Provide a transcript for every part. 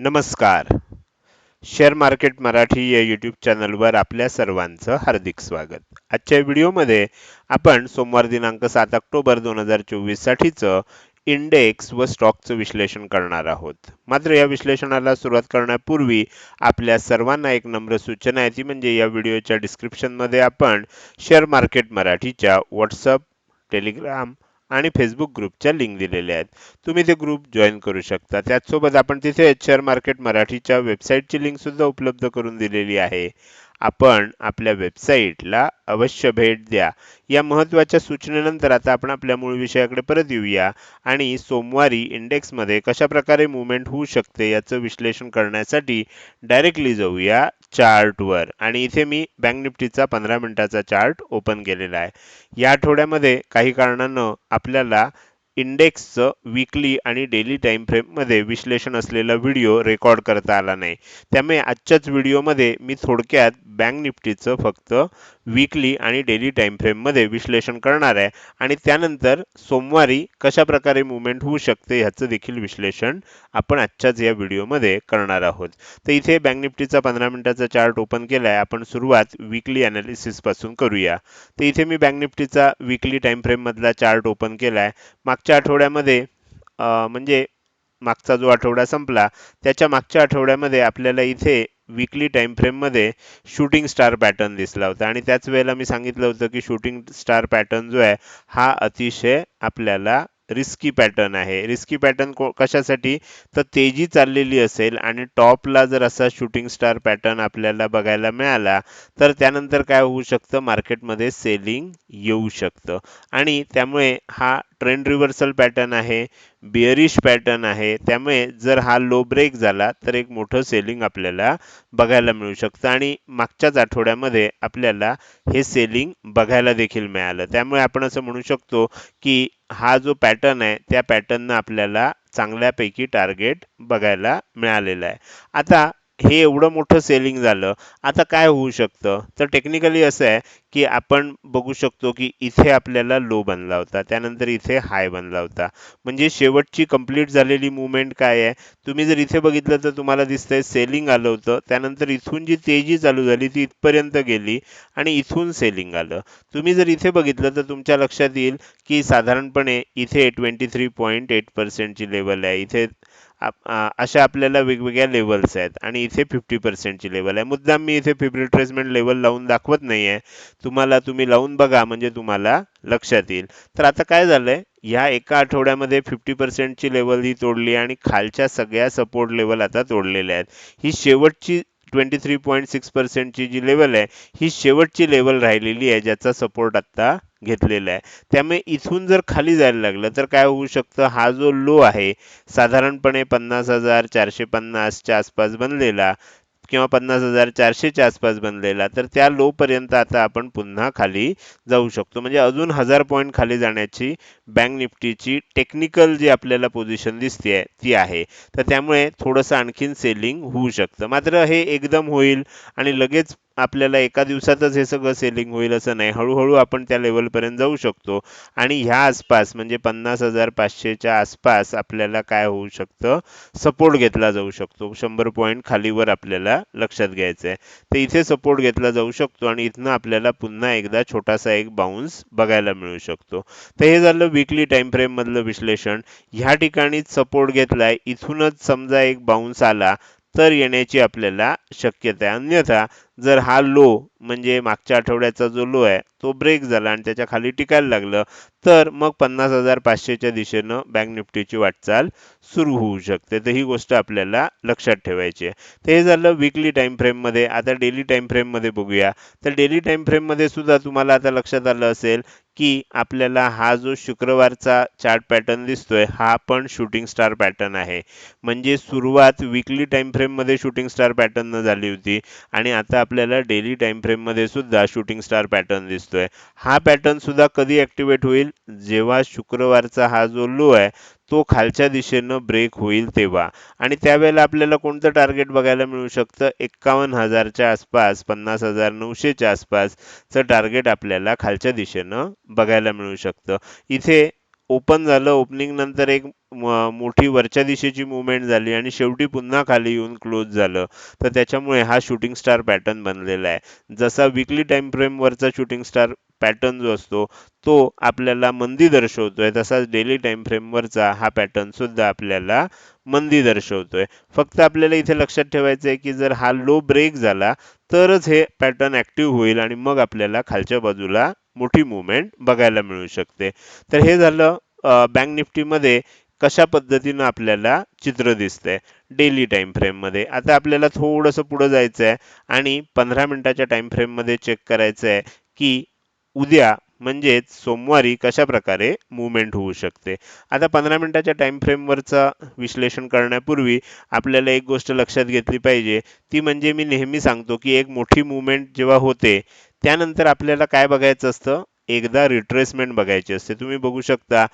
नमस्कार. Share market Marathi या YouTube चॅनलवर आपल्या सर्वांचं हार्दिक स्वागत. आजच्या व्हिडिओमध्ये आपण सोमवार दिनांक सात ऑक्टोबर दोन हजार चोवीससाठीचं इंडेक्स व स्टॉकचं विश्लेषण करणार आहोत. मात्र या विश्लेषणाला सुरुवात करण्यापूर्वी आपल्या सर्वांना एक नम्र सूचना आहे ती म्हणजे या व्हिडिओच्या डिस्क्रिप्शनमध्ये आपण शेअर मार्केट मराठीच्या व्हॉट्सअप टेलिग्राम आणि फेसबुक ग्रुपच्या लिंक दिलेल्या आहेत. तुम्ही ते ग्रुप जॉईन करू शकता. त्याचसोबत आपण तिथे शेअर मार्केट मराठीच्या वेबसाईटची लिंकसुद्धा उपलब्ध करून दिलेली आहे. आपण आपल्या वेबसाईटला अवश्य भेट द्या. या महत्त्वाच्या सूचनेनंतर आता आपण आपल्या मूळ विषयाकडे परत येऊया. आणि सोमवारी इंडेक्समध्ये कशा प्रकारे मुवमेंट होऊ शकते याचं विश्लेषण करण्यासाठी डायरेक्टली जाऊया. चार्टवर. आणि इथे मी बँक निफ्टीचा पंधरा मिनिटाचा चार्ट ओपन केलेला आहे. या आठवड्यामध्ये काही कारणानं आपल्याला इंडेक्सचं विकली आणि डेली टाईम फ्रेममध्ये विश्लेषण असलेला व्हिडिओ रेकॉर्ड करता आला नाही. त्यामुळे आजच्याच व्हिडिओमध्ये मी थोडक्यात बँक निफ्टीचं फक्त विकली आणि डेली टाईम फ्रेममध्ये विश्लेषण करणार आहे. आणि त्यानंतर सोमवारी कशा प्रकारे मुवमेंट होऊ शकते ह्याचं देखील विश्लेषण आपण आजच्याच या व्हिडिओमध्ये करणार आहोत. तर इथे बँक निफ्टीचा पंधरा मिनिटाचा चार्ट ओपन केला आहे आपण सुरुवात विकली पासून करूया. तर इथे मी बँक निफ्टीचा विकली टाईम फ्रेममधला चार्ट ओपन केला आहे मागच्या आठवड्यामध्ये म्हणजे मागचा जो आठवडा संपला त्याच्या मागच्या आठवड्यामध्ये आपल्याला इथे विकली टाईमफ्रेममध्ये शूटिंग स्टार पॅटर्न दिसला होता. आणि त्याच वेळेला मी सांगितलं होतं की शूटिंग स्टार पॅटर्न जो आहे हा अतिशय आपल्याला रिस्की पॅटर्न आहे. रिस्की पॅटर्न कशासाठी? तर तेजी चाललेली असेल आणि टॉपला जर असा शूटिंग स्टार पॅटर्न आपल्याला बघायला मिळाला तर त्यानंतर काय होऊ शकतं? मार्केटमध्ये सेलिंग येऊ शकतं. आणि त्यामुळे हा ट्रेंड रिव्हर्सल पॅटर्न आहे बिअरिश पॅटर्न आहे. त्यामुळे जर हा लो ब्रेक झाला तर एक मोठं सेलिंग आपल्याला बघायला मिळू शकतं. आणि मागच्याच आठवड्यामध्ये आपल्याला हे सेलिंग बघायला देखील मिळालं. त्यामुळे आपण असं म्हणू शकतो की हा जो पॅटर्न आहे त्या पॅटर्ननं आपल्याला चांगल्यापैकी टार्गेट बघायला मिळालेला आहे. आता हे एवढं मोठं सेलिंग झालं आता काय होऊ शकतं? तर टेक्निकली असं आहे की आपण बघू शकतो की इथे आपल्याला लो बनला होता त्यानंतर इथे हाय बनला होता. म्हणजे शेवटची कंप्लीट झालेली मुवमेंट काय आहे? तुम्ही जर इथे बघितलं तर तुम्हाला दिसतंय सेलिंग आलं होतं त्यानंतर इथून जी तेजी चालू झाली ती इथपर्यंत गेली आणि इथून सेलिंग आलं. तुम्ही जर इथे बघितलं तर तुमच्या लक्षात येईल की साधारणपणे इथे ट्वेंटी थ्री पॉईंट एट पर्सेंटची लेवल आहे इथे अशा आपल्याला वेगवेगळ्या लेवल्स आहेत. आणि इथे फिफ्टी पर्सेंटची लेवल आहे. मुद्दाम मी इथे फिब रिट्रेसमेंट लेवल लावून दाखवत नाही आहे तुम्हाला तुम्ही लावून बघा म्हणजे तुम्हाला लक्षात येईल. तर आता काय झालंय? ह्या एका आठवड्यामध्ये फिफ्टी पर्सेंटची लेवल ही तोडली आणि खालच्या सगळ्या सपोर्ट लेवल आता तोडलेल्या आहेत. ही शेवटची ट्वेंटी थ्री पॉईंट सिक्स पर्सेंटची जी लेवल आहे ही शेवटची लेवल राहिलेली आहे ज्याचा सपोर्ट आत्ता घेतलेला आहे. त्यामुळे इथून जर खाली जायला लागलं तर काय होऊ शकतं? हा जो लो आहे साधारणपणे पन्नास हजार चारशे पन्नासच्या आसपास बनलेला किंवा पन्नास हजार चारशेच्या आसपास बनलेला तर त्या लो पर्यंत आता आपण पुन्हा खाली जाऊ शकतो. म्हणजे अजून हजार पॉईंट खाली जाण्याची बँक निफ्टीची टेक्निकल जी आपल्याला पोझिशन दिसते ती आहे. तर त्यामुळे थोडंसं आणखीन सेलिंग होऊ शकतं. मात्र हे एकदम होईल आणि लगेच आपल्याला एका दिवसातच हे सगळं सेलिंग होईल असं नाही. हळूहळू आपण त्या लेवलपर्यंत जाऊ शकतो. आणि ह्या आसपास म्हणजे पन्नास हजार पाचशेच्या आसपास आपल्याला काय होऊ शकतं? सपोर्ट घेतला जाऊ शकतो. शंभर पॉईंट खालीवर आपल्याला लक्षात घ्यायचं आहे तर इथे सपोर्ट घेतला जाऊ शकतो आणि इथनं आपल्याला पुन्हा एकदा छोटासा एक बाउन्स बघायला मिळू शकतो. तर हे झालं विकली टाइम फ्रेम मधलं विश्लेषण. ह्या ठिकाणी सपोर्ट घेतलाय. इथूनच समजा एक बाउन्स आला तर येण्याची आपल्याला शक्यता आहे. अन्यथा जर हा लो म्हणजे मागच्या आठवड्याचा जो लो आहे तो ब्रेक झाला आणि त्याच्याखाली टिकायला लागलं तर मग पन्नास हजार पाचशेच्या दिशेनं बँक निफ्टीची वाटचाल सुरू होऊ शकते. तर ही गोष्ट आपल्याला लक्षात ठेवायची आहे. ते हे झालं विकली टाईम फ्रेममध्ये आता डेली टाईम फ्रेममध्ये बघूया. तर डेली टाईम फ्रेममध्ये सुद्धा तुम्हाला आता लक्षात आलं असेल की आपल्याला हा जो शुक्रवारचा चार्ट पॅटर्न दिसतोय हा पण शूटिंग स्टार पॅटर्न आहे. म्हणजे सुरुवात विकली टाईम फ्रेममध्ये शूटिंग स्टार पॅटर्न झाली होती. आणि आता आपल्याला डेली टाइम फ्रेममध्ये सुद्धा शूटिंग स्टार पॅटर्न दिसतोय. हा पॅटर्न सुद्धा कधी ॲक्टिवेट होईल? जेव्हा शुक्रवारचा हा जो लो आहे तो खालच्या दिशेनं ब्रेक होईल तेव्हा. आणि त्यावेळेला आपल्याला कोणतं टार्गेट बघायला मिळू शकतं? एक्कावन्न हजारच्या आसपास पन्नास हजार नऊशेच्या आसपासचं टार्गेट आपल्याला खालच्या दिशेनं बघायला मिळू शकतं. इथे ओपन झालं ओपनिंग नंतर एक म- मोठी वरच्या दिशेची मुवमेंट झाली आणि शेवटी पुन्हा खाली येऊन क्लोज झालं. तर त्याच्यामुळे हा शूटिंग स्टार पॅटर्न बनलेला आहे. जसा विकली टाइम फ्रेमवरचा शूटिंग स्टार पॅटर्न जो असतो तो आपल्याला मंदी दर्शवतोय तसाच डेली टाइम फ्रेमवरचा हा पॅटर्न सुद्धा आपल्याला मंदी दर्शवतोय. फक्त आपल्याला इथे लक्षात ठेवायचं आहे की जर हा लो ब्रेक झाला तरच हे पॅटर्न ॲक्टिव्ह होईल आणि मग आपल्याला खालच्या बाजूला मोठी मुवमेंट बघायला मिळू शकते. तर हे झालं बँक निफ्टीमध्ये कशा पद्धतीनं आपल्याला चित्र दिसतंय? डेली टाइम फ्रेममध्ये. आता आपल्याला थोडंसं पुढं जायचं आहे आणि पंधरा मिनिटाच्या टाइम फ्रेममध्ये चेक करायचं आहे की उद्या म्हणजेच सोमवारी कशा प्रकारे मुवमेंट होऊ शकते? आता पंधरा मिनिटाच्या टाइम फ्रेमवरचा विश्लेषण करण्यापूर्वी आपल्याला एक गोष्ट लक्षात घेतली पाहिजे. ती म्हणजे मी नेहमी सांगतो की एक मोठी मुवमेंट जेव्हा होते त्यानंतर आपल्याला काय बघायचं असतं? एकदा रिट्रेसमेंट बघायची असते. तुम्ही बघू शकता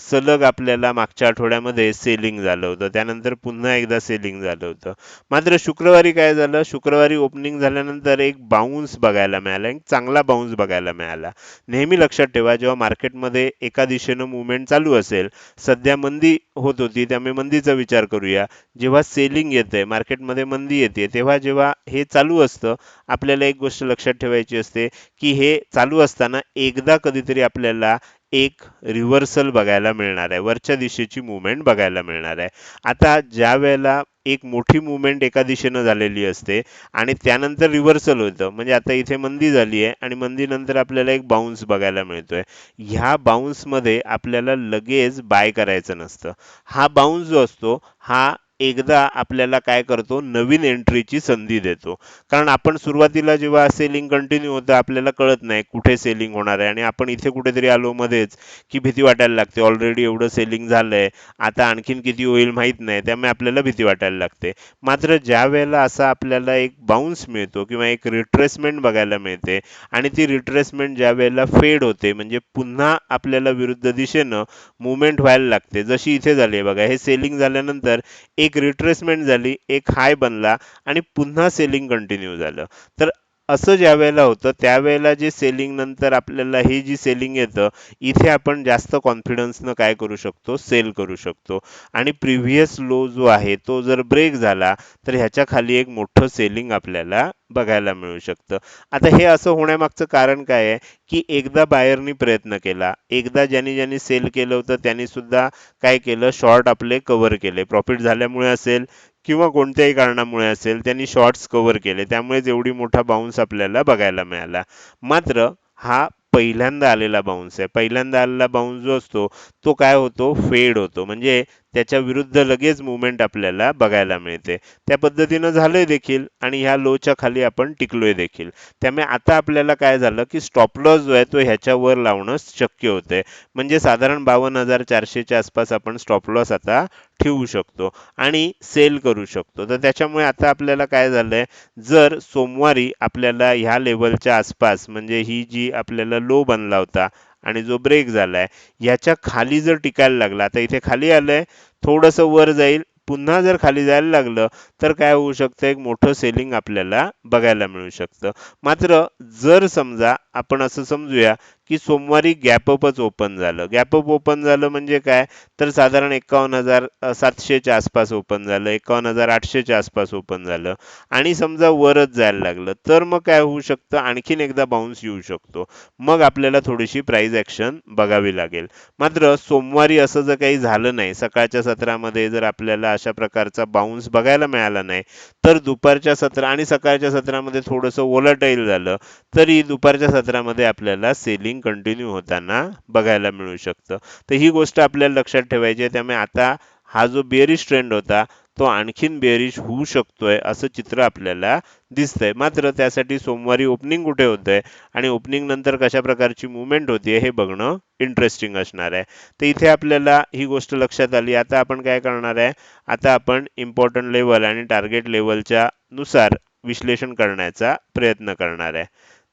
सलग आपल्याला मागच्या आठवड्यामध्ये सेलिंग झालं होतं. त्यानंतर पुन्हा एकदा सेलिंग झालं होतं. मात्र शुक्रवारी काय झालं? शुक्रवारी ओपनिंग झाल्यानंतर एक बाउन्स बघायला मिळाला. एक चांगला बाउन्स बघायला मिळाला. नेहमी लक्षात ठेवा जेव्हा मार्केटमध्ये एका दिशेनं मुवमेंट चालू असेल सध्या मंदी होत होती त्यामुळे मंदीचा विचार करूया. जेव्हा सेलिंग येते मार्केटमध्ये मंदी येते तेव्हा जेव्हा हे चालू असतं आपल्याला एक गोष्ट लक्षात ठेवायची असते की हे चालू असताना एकदा कधीतरी आपल्याला एक रिव्हर्सल बघायला मिळणार आहे. वरच्या दिशेची मुवमेंट बघायला मिळणार आहे. आता ज्या वेळेला एक मोठी मुवमेंट एका दिशेनं झालेली असते आणि त्यानंतर रिव्हर्सल होतं म्हणजे आता इथे मंदी झाली आहे आणि मंदीनंतर आपल्याला एक बाउन्स बघायला मिळतोय. ह्या बाउन्समध्ये आपल्याला लगेच बाय करायचं नसतं. हा बाउन्स जो असतो हा एकदा आपल्याला काय करतो नवीन एंट्रीची संधी देतो. कारण आपण सुरुवातीला जेव्हा सेलिंग कंटिन्यू होतं आपल्याला कळत नाही कुठे सेलिंग होणार आहे. आणि आपण इथे कुठेतरी आलो मध्येच की भीती वाटायला लागते. ऑलरेडी एवढं सेलिंग झालंय आता आणखीन किती होईल माहीत नाही त्यामुळे आपल्याला भीती वाटायला लागते. मात्र ज्या वेळेला असा आपल्याला एक बाउन्स मिळतो किंवा एक रिट्रेसमेंट बघायला मिळते आणि ती रिट्रेसमेंट ज्या वेळेला फेड होते म्हणजे पुन्हा आपल्याला विरुद्ध दिशेनं मुवमेंट व्हायला लागते. जशी इथे झाली आहे बघा हे सेलिंग झाल्यानंतर एक रिट्रेसमेंट झाली एक हाय बनला आणि पुन्हा सेलिंग कंटिन्यू झालं. तर असं ज्या वेळेला होतं त्यावेळेला जे सेलिंग नंतर आपल्याला हे जी सेलिंग येतं इथे आपण जास्त कॉन्फिडन्सनं काय करू शकतो सेल करू शकतो. आणि प्रिव्हियस लो जो आहे तो जर ब्रेक झाला तर ह्याच्या खाली एक मोठं सेलिंग आपल्याला बघायला मिळू शकतं. आता हे असं होण्यामागचं कारण काय आहे? की एकदा बायरनी प्रयत्न केला. एकदा ज्यांनी ज्यांनी सेल केलं होतं त्यांनी सुद्धा काय केलं? शॉर्ट आपले कव्हर केले. प्रॉफिट झाल्यामुळे असेल किंवा कोणत्याही कारणामुळे असेल त्यांनी शॉर्ट्स कव्हर केले. त्यामुळेच एवढी मोठा बाउन्स आपल्याला बघायला मिळाला. मात्र हा पहिल्यांदा आलेला बाउन्स आहे. पहिल्यांदा आलेला बाउन्स जो असतो तो काय होतो? फेड होतो. म्हणजे त्याच्या विरुद्ध लगेच मुवमेंट आपल्याला बघायला मिळते. त्या पद्धतीनं झालंय देखील आणि ह्या लोच्या खाली आपण टिकलोय देखील. त्यामुळे आता आपल्याला काय झालं की स्टॉप लॉस जो आहे तो ह्याच्यावर लावणं शक्य होतंय. म्हणजे साधारण बावन्न हजार चारशेच्या आसपास आपण स्टॉप लॉस आता ठेवू शकतो आणि सेल करू शकतो. तर त्याच्यामुळे आता आपल्याला काय झालंय जर सोमवारी आपल्याला ह्या लेवलच्या आसपास म्हणजे ही जी आपल्याला लो बनला होता आणि जो ब्रेक झालाय याच्या खाली जर टिकायला लागला आता इथे खाली आलंय थोडंसं वर जाईल पुन्हा जर खाली जायला लागलं तर काय होऊ शकतं? एक मोठं सेलिंग आपल्याला बघायला मिळू शकतं. मात्र जर समजा आपण असं समजूया की सोमवारी गॅपअपच ओपन झालं. गॅपअप ओपन झालं म्हणजे काय? तर साधारण एकावन्न हजार सातशेच्या आसपास ओपन झालं. एकावन्न हजार आठशेच्या आसपास ओपन झालं. आणि समजा वरच जायला लागलं तर मग काय होऊ शकतं? आणखीन एकदा बाउन्स येऊ शकतो. मग आपल्याला थोडीशी प्राईज ॲक्शन बघावी लागेल. मात्र सोमवारी असं जर काही झालं नाही सकाळच्या सत्रामध्ये जर आपल्याला अशा प्रकारचा बाउन्स बघायला मिळाला नाही तर दुपारच्या सत्र आणि सकाळच्या सत्रामध्ये थोडंसं वोलाटाईल झालं तरी दुपारच्या सत्रामध्ये आपल्याला सेलिंग कंटिन्यू होताना बघायला मिळू शकतं. तर ही गोष्ट आपल्याला लक्षात ठेवायची आहे. त्यामुळे आता हा जो बेरिश ट्रेंड होता तो आणखीन बेरिश होऊ शकतोय असं चित्र आपल्याला दिसतंय. मात्र त्यासाठी सोमवारी ओपनिंग कुठे होतंय आणि ओपनिंग नंतर कशा प्रकारची मुवमेंट होतीये हे बघणं इंटरेस्टिंग असणार आहे. तर इथे आपल्याला ही गोष्ट लक्षात आली. आता आपण काय करणार आहे? आता आपण इम्पॉर्टंट लेवल आणि टार्गेट लेवलच्या नुसार विश्लेषण करण्याचा प्रयत्न करणार आहे.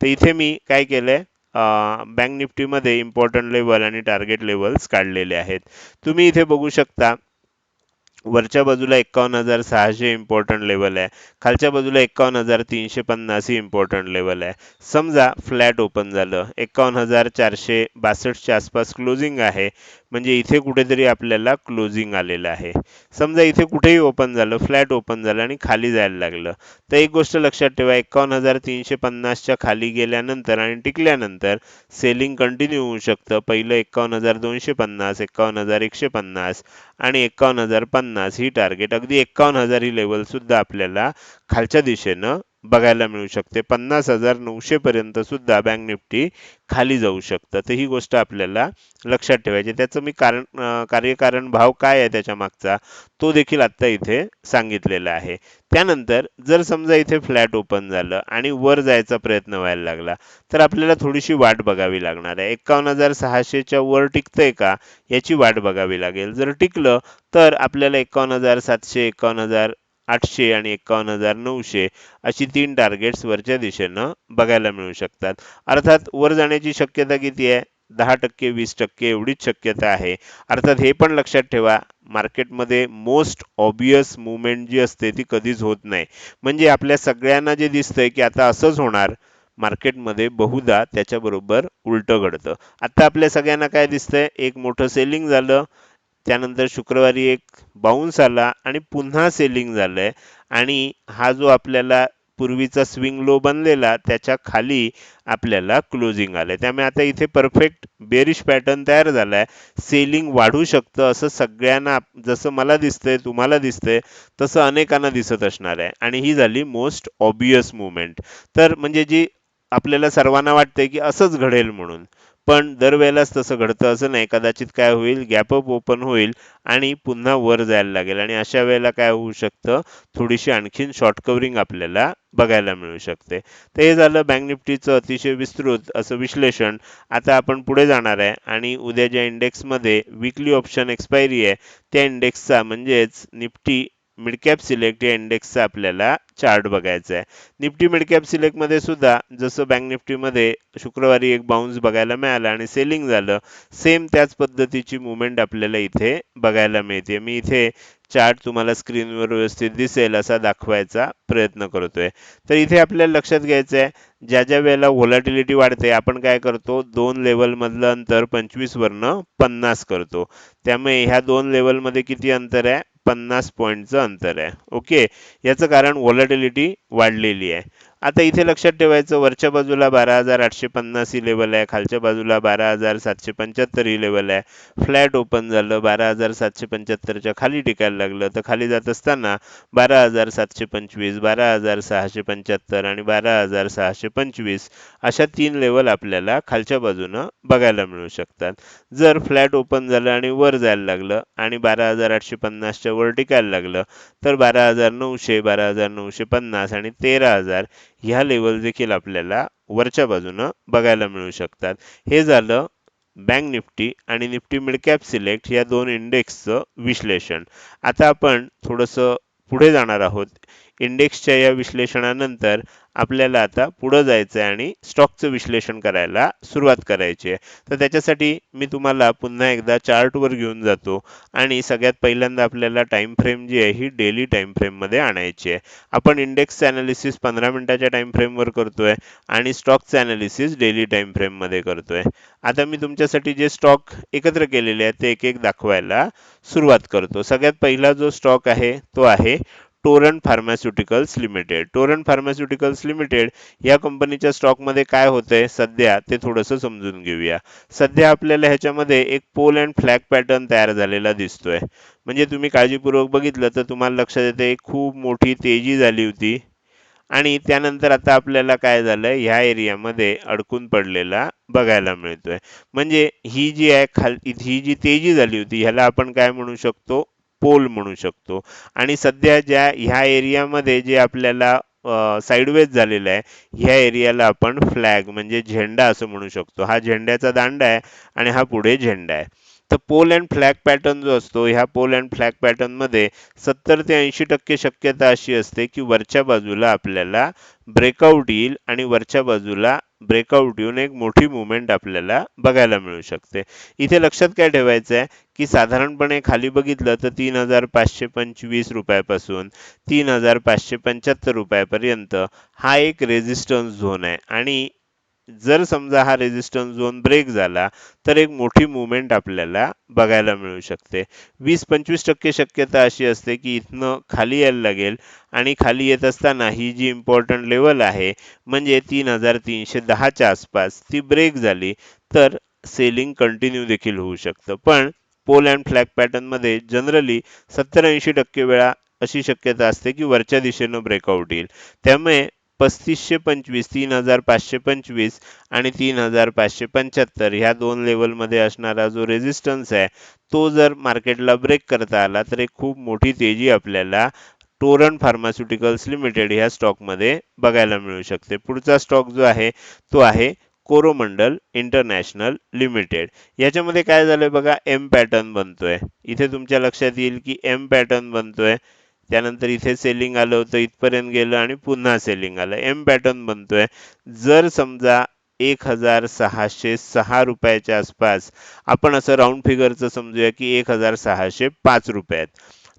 तर इथे मी काय केलंय? बँक निफ्टीमध्ये इम्पॉर्टंट लेवल आणि टार्गेट लेवल्स काढलेले आहेत. तुम्ही इथे बघू शकता वरच्या बाजूला एकावन्न हजार सहाशे इम्पॉर्टंट लेवल आहे. खालच्या बाजूला एकावन्न हजार तीनशे पन्नास ही इम्पॉर्टंट लेवल आहे. समजा फ्लॅट ओपन झालं एकावन्न हजार चारशे बासष्टच्या आसपास क्लोजिंग आहे. म्हणजे इथे कुठेतरी आपल्याला क्लोजिंग आलेलं आहे. समजा इथे कुठेही ओपन झालं फ्लॅट ओपन झालं आणि खाली जायला लागलं तर एक गोष्ट लक्षात ठेवा एकावन्न हजार तीनशे पन्नासच्या खाली गेल्यानंतर आणि टिकल्यानंतर सेलिंग कंटिन्यू होऊ शकतं. पहिलं एकावन्न हजार दोनशे पन्नास एकावन्न हजार एकशे पन्नास आणि एकावन्न हजार पन्नास ही टार्गेट अगदी एकावन्न हजार ही लेवलसुद्धा आपल्याला खालच्या दिशेनं बघायला मिळू शकते. पन्नास हजार नऊशे पर्यंत सुद्धा बँक निफ्टी खाली जाऊ शकतं. तर ही गोष्ट आपल्याला लक्षात ठेवायची. त्याचं मी कारण कार्यकारण भाव काय आहे त्याच्या मागचा तो देखील आत्ता इथे सांगितलेला आहे. त्यानंतर जर समजा इथे फ्लॅट ओपन झालं आणि वर जायचा प्रयत्न व्हायला लागला तर आपल्याला थोडीशी वाट बघावी लागणार आहे. एकावन्न हजार सहाशेच्या वर टिकतंय का याची वाट बघावी लागेल. जर टिकलं तर आपल्याला एकावन्न हजार सातशे एकावन्न हजार आठशे आणि एकावन्न हजार नऊशे अशी तीन टार्गेट्स वरच्या दिशेनं बघायला मिळू शकतात. अर्थात वर जाण्याची शक्यता किती आहे? दहा टक्के वीस टक्के एवढीच शक्यता आहे. अर्थात हे पण लक्षात ठेवा मार्केटमध्ये मोस्ट ऑबियस मुवमेंट जी असते ती कधीच होत नाही. म्हणजे आपल्या सगळ्यांना जे दिसतंय की आता असंच होणार मार्केटमध्ये बहुधा त्याच्याबरोबर उलटं घडतं. आता आपल्या सगळ्यांना काय दिसतंय? एक मोठं सेलिंग झालं त्यानंतर शुक्रवारी एक बाउन्स आला आणि पुन्हा सेलिंग झालंय. आणि हा जो आपल्याला पूर्वीचा स्विंग लो बनलेला त्याच्याखाली आपल्याला क्लोजिंग आलंय. त्यामुळे आता इथे परफेक्ट बेरिश पॅटर्न तयार झालाय. सेलिंग वाढू शकतं असं सगळ्यांना जसं मला दिसतंय तुम्हाला दिसतंय तसं अनेकांना दिसत असणार आहे. आणि ही झाली मोस्ट ऑबियस मुवमेंट तर म्हणजे जी आपल्याला सर्वांना वाटतंय की असंच घडेल म्हणून. पण दरवेळेलाच तसं घडतं असं नाही. कदाचित काय होईल गॅपअप ओपन होईल आणि पुन्हा वर जायला लागेल. आणि अशा वेळेला काय होऊ शकतं? थोडीशी आणखीन शॉर्ट कव्हरिंग आपल्याला बघायला मिळू शकते. तर हे झालं बँक निफ्टीचं अतिशय विस्तृत असं विश्लेषण. आता आपण पुढे जाणार आहे आणि उद्या ज्या इंडेक्समध्ये विकली ऑप्शन एक्सपायरी आहे त्या इंडेक्सचा म्हणजेच निफ्टी मिडकॅप सिलेक्ट या इंडेक्सचा आपल्याला चार्ट बघायचा आहे. निफ्टी मिडकॅप सिलेक्टमध्ये सुद्धा जसं बँक निफ्टीमध्ये शुक्रवारी एक बाउन्स बघायला मिळाला आणि सेलिंग झालं सेम त्याच पद्धतीची मुवमेंट आपल्याला इथे बघायला मिळते. मी इथे चार्ट तुम्हाला स्क्रीनवर व्यवस्थित दिसेल असा दाखवायचा प्रयत्न करतोय. तर इथे आपल्याला लक्षात घ्यायचं आहे ज्या ज्या वेळेला व्होलॅटिलिटी वाढते आपण काय करतो? दोन लेवलमधलं अंतर पंचवीसवरनं पन्नास करतो. त्यामुळे ह्या दोन लेवलमध्ये किती अंतर आहे? पन्नास पॉईंटचं अंतर आहे. ओके याचं कारण व्हॉलॅटिलिटी वाढलेली आहे. आता इथे लक्षात ठेवायचं वरच्या बाजूला बारा हजार आठशे पन्नास ही लेवल आहे खालच्या बाजूला बारा हजार सातशे पंच्याहत्तर ही लेवल आहे. फ्लॅट ओपन झालं बारा हजार सातशे पंच्याहत्तरच्या खाली टिकायला लागलं. तर खाली जात असताना बारा हजार सातशे पंचवीस बारा हजार सहाशे पंच्याहत्तर आणि बारा हजार सहाशे पंचवीस अशा तीन लेवल आपल्याला खालच्या बाजूनं बघायला मिळू शकतात. जर फ्लॅट ओपन झालं आणि वर जायला लागलं आणि बारा हजार आठशे पन्नासच्या वर टिकायला लागलं तर बारा हजार नऊशे बारा हजार नऊशे पन्नास आणि तेरा हजार ह्या लेवल देखील आपल्याला वरच्या बाजूनं बघायला मिळू शकतात. हे झालं बँक निफ्टी आणि निफ्टी मिडकॅप सिलेक्ट या दोन इंडेक्सचं विश्लेषण. आता आपण थोडंसं पुढे जाणार आहोत. इंडेक्सच्या या विश्लेषणानंतर आपल्याला आता पुढं जायचं आहे आणि स्टॉकचं विश्लेषण करायला सुरुवात करायची आहे. तर त्याच्यासाठी मी तुम्हाला पुन्हा एकदा चार्टवर घेऊन जातो आणि सगळ्यात पहिल्यांदा आपल्याला टाइम फ्रेम जी आहे ही डेली टाइम फ्रेममध्ये आणायची आहे. आपण इंडेक्सचं ॲनालिसिस पंधरा मिनिटाच्या टाइम फ्रेमवर करतोय आणि स्टॉकचं ॲनालिसिस डेली टाइम फ्रेममध्ये करतोय. आता मी तुमच्यासाठी जे स्टॉक एकत्र केलेले आहेत ते एक एक दाखवायला सुरुवात करतो. सगळ्यात पहिला जो स्टॉक आहे तो आहे Torrent Pharmaceuticals Limited. Torrent Pharmaceuticals Limited या कंपनीच्या स्टॉकमध्ये काय होतंय? सध्या ते थोडंसं समजून घेऊया. सध्या आपल्याला ह्याच्यामध्ये एक पोल अँड फ्लॅग पॅटर्न तयार झालेला दिसतोय. म्हणजे तुम्ही काळजीपूर्वक बघितलं तर तुम्हाला लक्षात येते खूप मोठी तेजी झाली होती. आणि त्यानंतर आता आपल्याला काय झालंय? ह्या एरियामध्ये अडकून पडलेला बघायला मिळतोय. म्हणजे ही जी आहे खाल ही जी तेजी झाली होती ह्याला आपण काय म्हणू शकतो? पोल म्हणू शकतो. आणि सध्या ज्या ह्या एरियामध्ये जे आपल्याला साईडवेज झालेलं आहे ह्या एरियाला आपण फ्लॅग म्हणजे झेंडा असं म्हणू शकतो. हा झेंड्याचा दांडा आहे आणि हा पुढे झेंडा आहे. तर पोल अँड फ्लॅग पॅटर्न जो असतो ह्या पोल अँड फ्लॅग पॅटर्नमध्ये सत्तर ते ऐंशी टक्के शक्यता अशी असते की वरच्या बाजूला आपल्याला ब्रेकआउट येईल आणि वरच्या बाजूला ब्रेकआउट येऊन एक मोठी मुवमेंट आपल्याला बघायला मिळू शकते. इथे लक्षात काय ठेवायचं आहे की साधारणपणे खाली बघितलं तर तीन हजार पाचशे पंचवीस रुपयापासून तीन हजार पाचशे पंच्याहत्तर रुपयापर्यंत हा एक रेजिस्टन्स झोन आहे. आणि जर समजा हा रेझिस्टन्स झोन ब्रेक झाला तर एक मोठी मुवमेंट आपल्याला बघायला मिळू शकते. वीस पंचवीस टक्के शक्यता अशी असते की इथनं खाली यायला लागेल आणि खाली येत असताना ही जी इम्पॉर्टंट लेवल आहे म्हणजे तीन हजार तीनशे दहाच्या आसपास ती ब्रेक झाली तर सेलिंग कंटिन्यू देखील होऊ शकतं. पण पोल अँड फ्लॅग पॅटर्नमध्ये जनरली सत्तर ऐंशी टक्के वेळा अशी शक्यता असते की वरच्या दिशेनं ब्रेकआउट येईल. त्यामुळे पस्तीसशे पंचवीस तीन हजार पाचशे पंचवीस आणि तीन हजार पाचशे पंच्याहत्तर ह्या दोन लेवलमध्ये असणारा जो रेझिस्टन्स आहे तो जर मार्केटला ब्रेक करता आला तर एक खूप मोठी तेजी आपल्याला टोरन फार्मास्युटिकल्स लिमिटेड ह्या स्टॉकमध्ये बघायला मिळू शकते. पुढचा स्टॉक जो आहे तो आहे कोरोमंडल इंटरनॅशनल लिमिटेड याच्यामध्ये काय झालंय बघा एम पॅटर्न बनतोय. इथे तुमच्या लक्षात येईल की एम पॅटर्न बनतोय. त्यानंतर इथे सेलिंग आलं होतं इथपर्यंत गेलं आणि पुन्हा सेलिंग आलं. एम पॅटर्न बनतोय. जर समजा एक हजार सहाशे सहा रुपयाच्या आसपास आपण असं राऊंड फिगरचं समजूया की एक हजार सहाशे पाच रुपयात.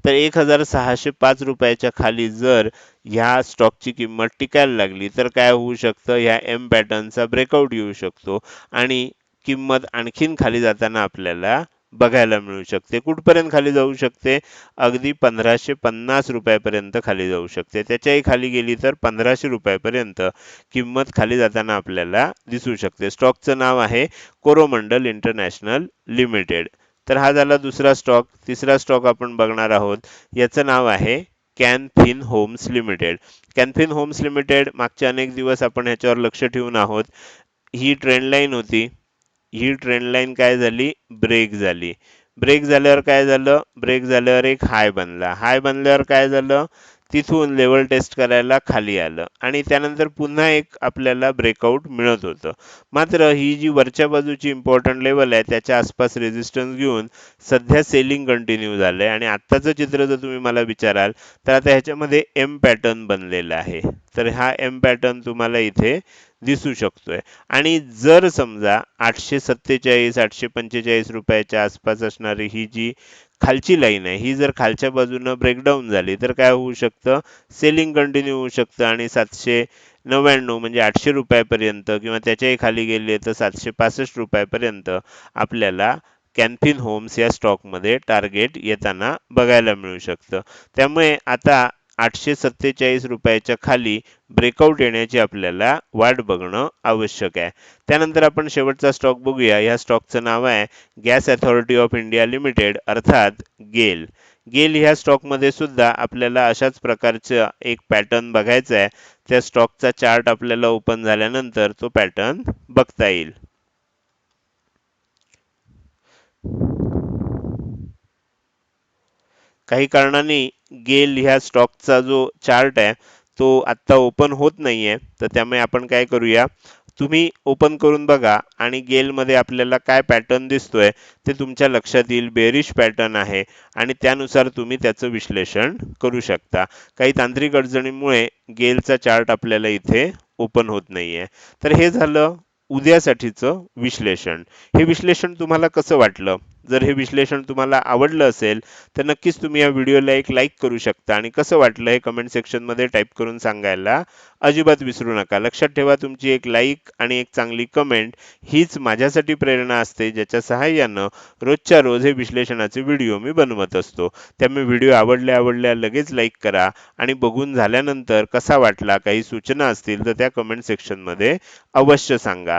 तर एक हजार सहाशे पाच रुपयाच्या खाली जर ह्या स्टॉकची किंमत टिकायला लागली तर काय होऊ शकतं? ह्या एम पॅटर्नचा ब्रेकआउट येऊ शकतो. आणि किंमत आणखीन खाली जाताना आपल्याला बघायला मिळू शकते. कुठपर्यंत खाली जाऊ शकते? अगदी पंधराशे पन्नास रुपयापर्यंत खाली जाऊ शकते. त्याच्याही खाली गेली तर पंधराशे रुपयापर्यंत किंमत खाली जाताना आपल्याला दिसू शकते. स्टॉकचं नाव आहे कोरोमंडल इंटरनॅशनल लिमिटेड. तर हा झाला दुसरा स्टॉक. तिसरा स्टॉक आपण बघणार आहोत. याचं नाव आहे Can Fin Homes Limited. Can Fin Homes Limited मागचे अनेक दिवस आपण ह्याच्यावर लक्ष ठेवून आहोत. ही ट्रेंड लाईन होती. ही ट्रेंड लाईन काय झाली? ब्रेक झाली. ब्रेक झाल्यावर काय झालं? ब्रेक झाल्यावर एक हाय बनला. हाय बनल्यावर काय झालं? तिथून लेवल टेस्ट करायला खाली आलं. आणि त्यानंतर पुन्हा एक आपल्याला ब्रेकआउट मिळत होतं. मात्र ही जी वरच्या बाजूची इम्पॉर्टंट लेवल आहे त्याच्या आसपास रेजिस्टन्स घेऊन सध्या सेलिंग कंटिन्यू झालंय. आणि आत्ताचं चित्र जर तुम्ही मला विचाराल तर आता ह्याच्यामध्ये एम पॅटर्न बनलेला आहे. तर हा एम पॅटर्न तुम्हाला इथे दिसू शकतोय. आणि जर समजा आठशे सत्तेचाळीस आठशे पंचेचाळीस रुपयाच्या आसपास असणारी ही जी खालची लाईन आहे ही जर खालच्या बाजूनं ब्रेकडाऊन झाली तर काय होऊ शकतं? सेलिंग कंटिन्यू होऊ शकतं आणि सातशे नव्याण्णव म्हणजे आठशे रुपयापर्यंत किंवा त्याच्याही खाली गेले तर सातशे पासष्ट रुपयापर्यंत आपल्याला कॅन्फिन होम्स या स्टॉकमध्ये टार्गेट येताना बघायला मिळू शकतं. त्यामुळे आता आठशे सत्तेचाळीस रुपयाच्या खाली ब्रेकआउट येण्याची आपल्याला वाट बघणं आवश्यक आहे. त्यानंतर आपण शेवटचा स्टॉक बघूया. या स्टॉकचं नाव आहे Gas Authority of India Limited अर्थात गेल गेल ह्या स्टॉकमध्ये सुद्धा आपल्याला अशाच प्रकारचं एक पॅटर्न बघायचा आहे. त्या स्टॉकचा चार्ट आपल्याला ओपन झाल्यानंतर तो पॅटर्न बघता येईल. काही कारणाने गेल ह्या स्टॉकचा जो चार्ट आहे तो आत्ता ओपन होत नाहीये. तर त्यामुळे आपण काय करूया तुम्ही ओपन करून बघा आणि गेलमध्ये आपल्याला काय पॅटर्न दिसतोय ते तुमच्या लक्षात येईल बेरिश पॅटर्न आहे आणि त्यानुसार तुम्ही त्याचं विश्लेषण करू शकता. काही तांत्रिक अडचणीमुळे गेलचा चार्ट आपल्याला इथे ओपन होत नाहीये. तर हे झालं उद्यासाठीचं विश्लेषण. हे विश्लेषण तुम्हाला कसं वाटलं? जर हे विश्लेषण तुम्हाला आवडलं असेल तर नक्कीच तुम्ही या व्हिडिओला एक लाईक करू शकता. आणि कसं वाटलं हे कमेंट सेक्शनमध्ये टाईप करून सांगायला अजिबात विसरू नका. लक्षात ठेवा तुमची एक लाईक आणि एक चांगली कमेंट हीच माझ्यासाठी प्रेरणा असते ज्याच्या सहाय्यानं रोजच्या रोज हे विश्लेषणाचे व्हिडिओ मी बनवत असतो. त्यामुळे व्हिडिओ आवडल्या आवडल्या लगेच लाईक करा आणि बघून झाल्यानंतर कसा वाटला काही सूचना असतील तर त्या कमेंट सेक्शनमध्ये अवश्य सांगा.